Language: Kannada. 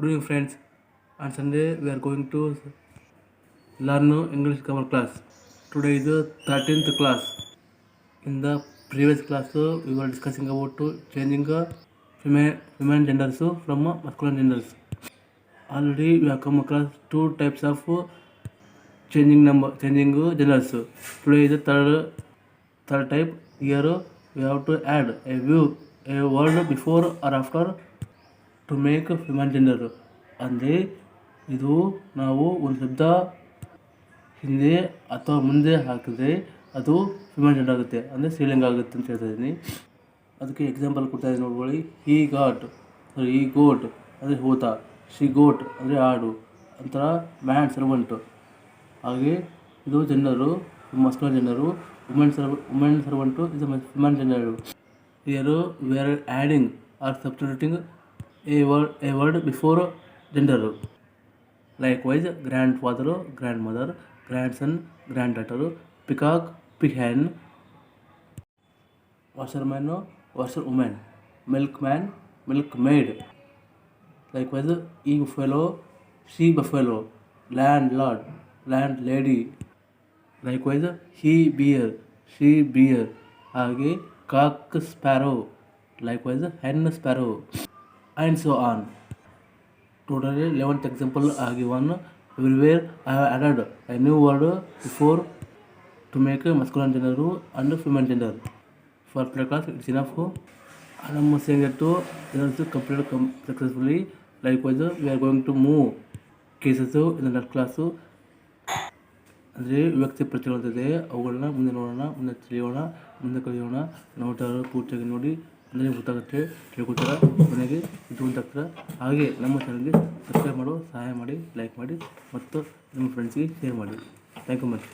Good evening, friends. On Sunday, we are going to learn English grammar class. Today is the 13th class. In the previous class, we were discussing about uh, changing uh, feminine, feminine genders from uh, masculine genders. Already, we have come across two types of changing number, changing uh, genders. Today is the third third type. Here, we have to add a view, a word before or after to make human gender ಅಂದರೆ ಇದು ನಾವು ಒಂದು ಶಬ್ದ ಹಿಂದೆ ಅಥವಾ ಮುಂದೆ ಹಾಕಿದ್ರೆ ಅದು ಹ್ಯೂಮನ್ ಜೆಂಡರ್ ಆಗುತ್ತೆ. ಅಂದರೆ ಸೀಲಿಂಗ್ ಆಗುತ್ತೆ ಅಂತ ಹೇಳ್ತಾ ಇದ್ದೀನಿ. ಅದಕ್ಕೆ ಎಕ್ಸಾಂಪಲ್ ಕೊಡ್ತಾ ಇದ್ದೀನಿ ನೋಡ್ಕೊಳ್ಳಿ. ಹೀ ಗಾಟ್ ಈ ಗೋಟ್ ಅಂದರೆ ಹೋತ. ಶಿ ಗೋಟ್ ಅಂದರೆ ಆಡು. ಒಂಥರ ಮ್ಯಾನ್ ಸರ್ವಂಟು ಹಾಗೆ ಇದು ಜನರು ಮಸ್ಕಲ್ ಜನರು ವುಮೆನ್ ಸರ್ವ ವುಮೆನ್ ಸರ್ವಂಟು ಇದು ವುಮೆನ್ ಜನರು here we are adding or substituting a word, a word before gender. Likewise, grandfather, grandmother, grandson, granddaughter, peacock, pecan, washerman, washerwoman, milkman, milkmaid. Likewise, e buffalo, she buffalo, landlord, landlady. Likewise, he bear, she bear. आगे cock sparrow likewise hen sparrow likewise hen sparrow and so on totally eleventh example ಆಗಿ one everywhere I have added a new word before to make masculine gender and feminine gender for play class it's enough ನಮ್ಮ ಸೇಂಗೆಟ್ಟು also complete successfully. Likewise, we we are going to move cases in next class ಅಂದರೆ ವ್ಯಕ್ತಿ ಪ್ರತಿಗಳಂತಿದೆ ಅವುಗಳನ್ನ ಮುಂದೆ ನೋಡೋಣ ಮುಂದೆ ತಿಳಿಯೋಣ ಮುಂದೆ ಕಲಿಯೋಣ ನೋಡ್ತಾರೆ ಪೂರ್ತಿಯಾಗಿ ನೋಡಿ ಅಂದರೆ ಗೊತ್ತಾಗುತ್ತೆ ತಿಳ್ಕೊತಾರೆ ಮನೆಗೆ ಇದು ಗೊತ್ತಾಗ್ತದೆ ಹಾಗೆ ನಮ್ಮ ಚಾನಲ್ಗೆ ಸಬ್ಸ್ಕ್ರೈಬ್ ಮಾಡೋ, ಸಹಾಯ ಮಾಡಿ ಲೈಕ್ ಮಾಡಿ, ಮತ್ತು ನಿಮ್ಮ ಫ್ರೆಂಡ್ಸ್ಗೆ ಶೇರ್ ಮಾಡಿ. Thank you much